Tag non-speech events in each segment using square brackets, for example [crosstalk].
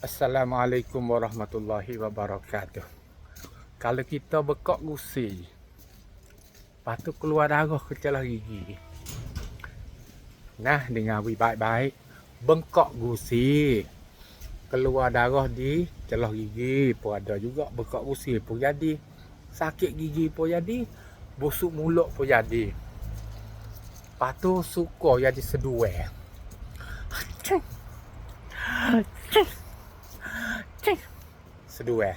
Assalamualaikum warahmatullahi wabarakatuh. Kalau kita bekak gusi, lepas tu keluar darah ke celah gigi. Nah, dengar baik-baik. Bengkak gusi. Keluar darah di celah gigi pun ada juga. Bekak gusi pun jadi. Sakit gigi pun jadi. Busuk mulut pun jadi. Lepas tu suka jadi seduai. Seduai.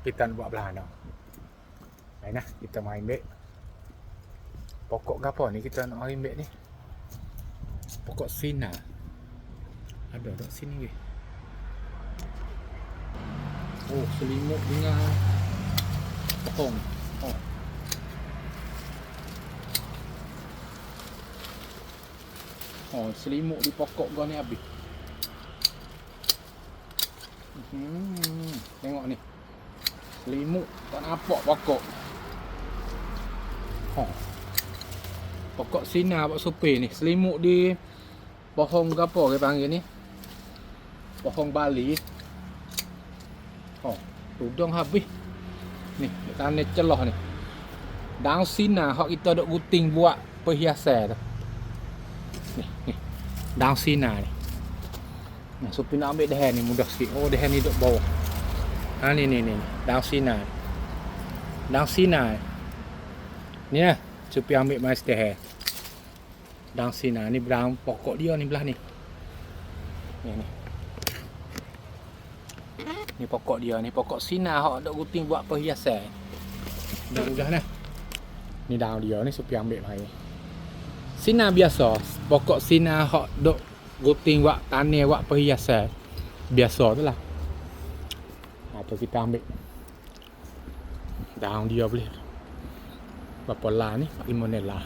Kita nak buat belah no. Main lah. Kita main bek. Pokok apa ni kita nak main bek ni? Pokok sina. Ada tak sini ke? Oh, selimut dengan pohon. Oh. Oh, selimut di pokok gua ni habis. Hmm, tengok ni. Selimut tak nampak pokok. Oh. Pokok sina pak supir ni. Selimut di pohon ke panggil ni? Pohon Bali. Oh, tudung habis. Ni, tanah celah ni. Daun sina hak kita dok guting buat perhiasan tu. Ni, ni. Daun sina ni. Nah, supir nak ambil dahan ni mudah sikit. Oh, dahan ni duk bawah. Ha ni ni ni. Daun sina. Daun sina. Ni lah. Supir ambil mas dahan. Daun sina ni daun pokok dia ni belah ni. Ni ni. Ni pokok dia ni pokok sina hak duk guting buat perhiasan. Dah mudah nah. Ni daun dia ni supir ambil mai. Sina biasa, pokok sina hak duk guting buat tanah buat perhiasan. Biasa tu lah. Atau kita ambil daun dia boleh. Berapa lah ni? 45 lah.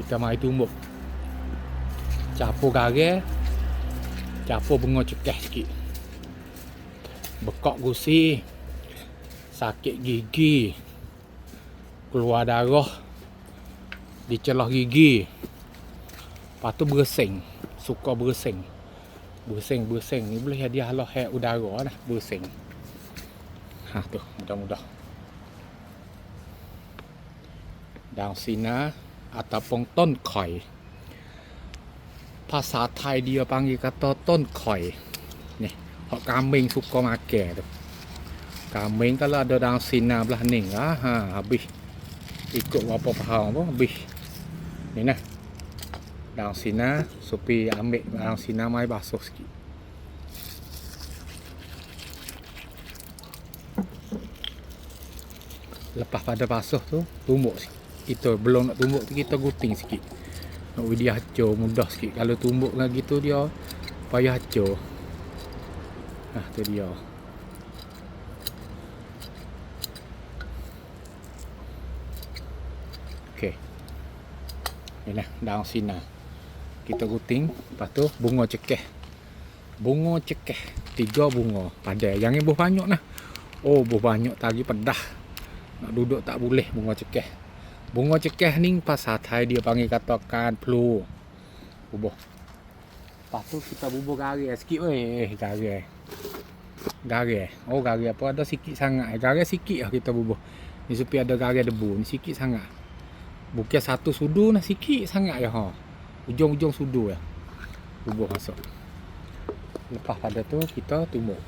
Kita mai tumbuk. Capur gagal. Capur bunga cekeh sikit. Bekak gusi. Sakit gigi. Keluar darah. Di celah gigi. Lepas tu bersing. Suka bersing. Bersing-bersing ni boleh jadi halah hair udara lah. Bersing. Ha tu. Mudah-mudah. Daun sina ataupun ton koi. Bahasa Thai dia panggil kata ton koi. Ni. Hak kambing suka makan tu. Kambing kalau ada daun sina belah ni. Ha, ha habis. Ikut berapa faham pun habis. Ni nah. Daun sina. Supi ambil daun sina mai basuh sikit. Lepas pada basuh tu, tumbuk sikit. Kita belum nak tumbuk tu kita guting sikit. Nak dia hacur mudah sikit. Kalau tumbuk dengan gitu dia payah hacur. Nah, tu dia. Okey. Ni lah daun sina. Kita guting, lepas tu bunga cekeh. Bunga cekeh. Tiga bunga. Padai. Yang ni banyak lah. Oh, buah banyak tadi pedah. Nak duduk tak boleh bunga cekeh. Bunga cekeh ni pasal Thai dia panggil katakan flu. Bubuh. Lepas tu kita bubuh garis sikit weh. Garis. Garis. Oh garis apa ada sikit sangat. Garis sikit lah kita bubuh. Ni supaya ada garis debu. Ni sikit sangat. Bukan satu sudu nah sikit sangat ya ha. Ujung-ujung sudu ya. Bubuh masuk. Lepas pada tu kita tumbuk.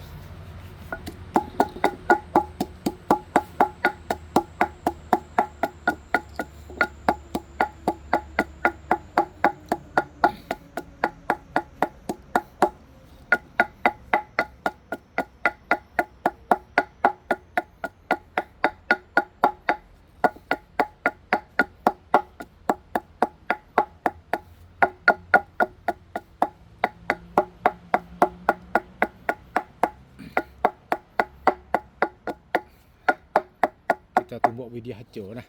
Kita tumbuk video hancur lah.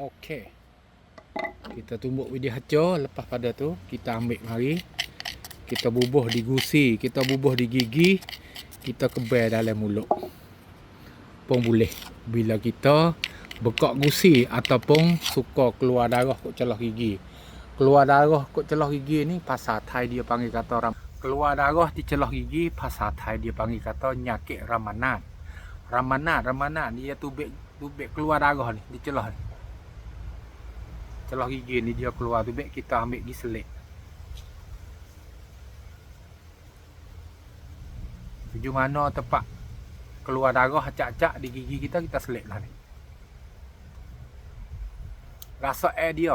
Okey. Kita tumbuk video hancur lepas pada tu kita ambil mari kita bubuh di gusi, kita bubuh di gigi, kita kebel dalam mulut. Pun boleh. Bila kita bekak gusi ataupun suka keluar darah kat celah gigi. Keluar darah kat celah gigi ni pasal Thai dia panggil kata orang keluar darah di celah gigi pasal Thai dia panggil kata nyakit ramanat. Ramanat, ramanat dia tubik tubik keluar darah ni di celah ni. Celah gigi ni dia keluar tubik kita ambil gi selit. Tuju mana tempat keluar darah acak-acak di gigi kita kita selit lah ni. Rasa air dia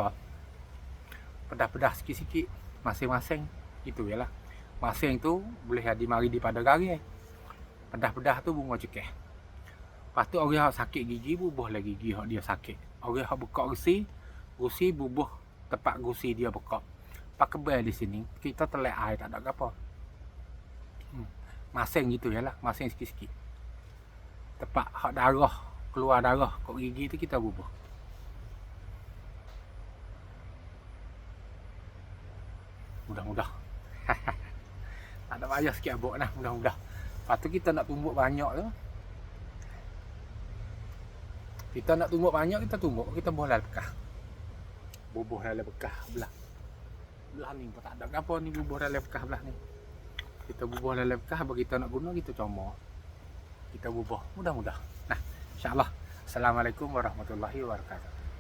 pedas-pedas sikit-sikit masing-masing itu ya lah. Masing tu boleh jadi mari di pada gari. Pedas-pedas tu bunga cekeh. Lepas tu orang yang sakit gigi bubuh lagi gigi hak dia sakit. Orang yang buka gusi, gusi bubuh tempat gusi dia buka. Pak kebel di sini kita telek air tak ada apa. Hmm. Masing gitu ya lah, masing sikit-sikit. Tempat hak darah, keluar darah kat gigi tu kita bubuh. Mudah-mudah. tak [laughs] ada payah sikit abuk lah, mudah-mudah. Lepas tu kita nak tumbuk banyak tu. Kita nak tumbuk banyak, kita tumbuk. Kita buah dalam bekah. Bubuh dalam bekah belah. Belah ni tak ada apa ni bubuh dalam bekah belah ni. Kita bubuh dalam bekah, bagi kita nak guna, kita comor. Kita bubuh. Mudah-mudah. Nah, insyaAllah. Assalamualaikum warahmatullahi wabarakatuh.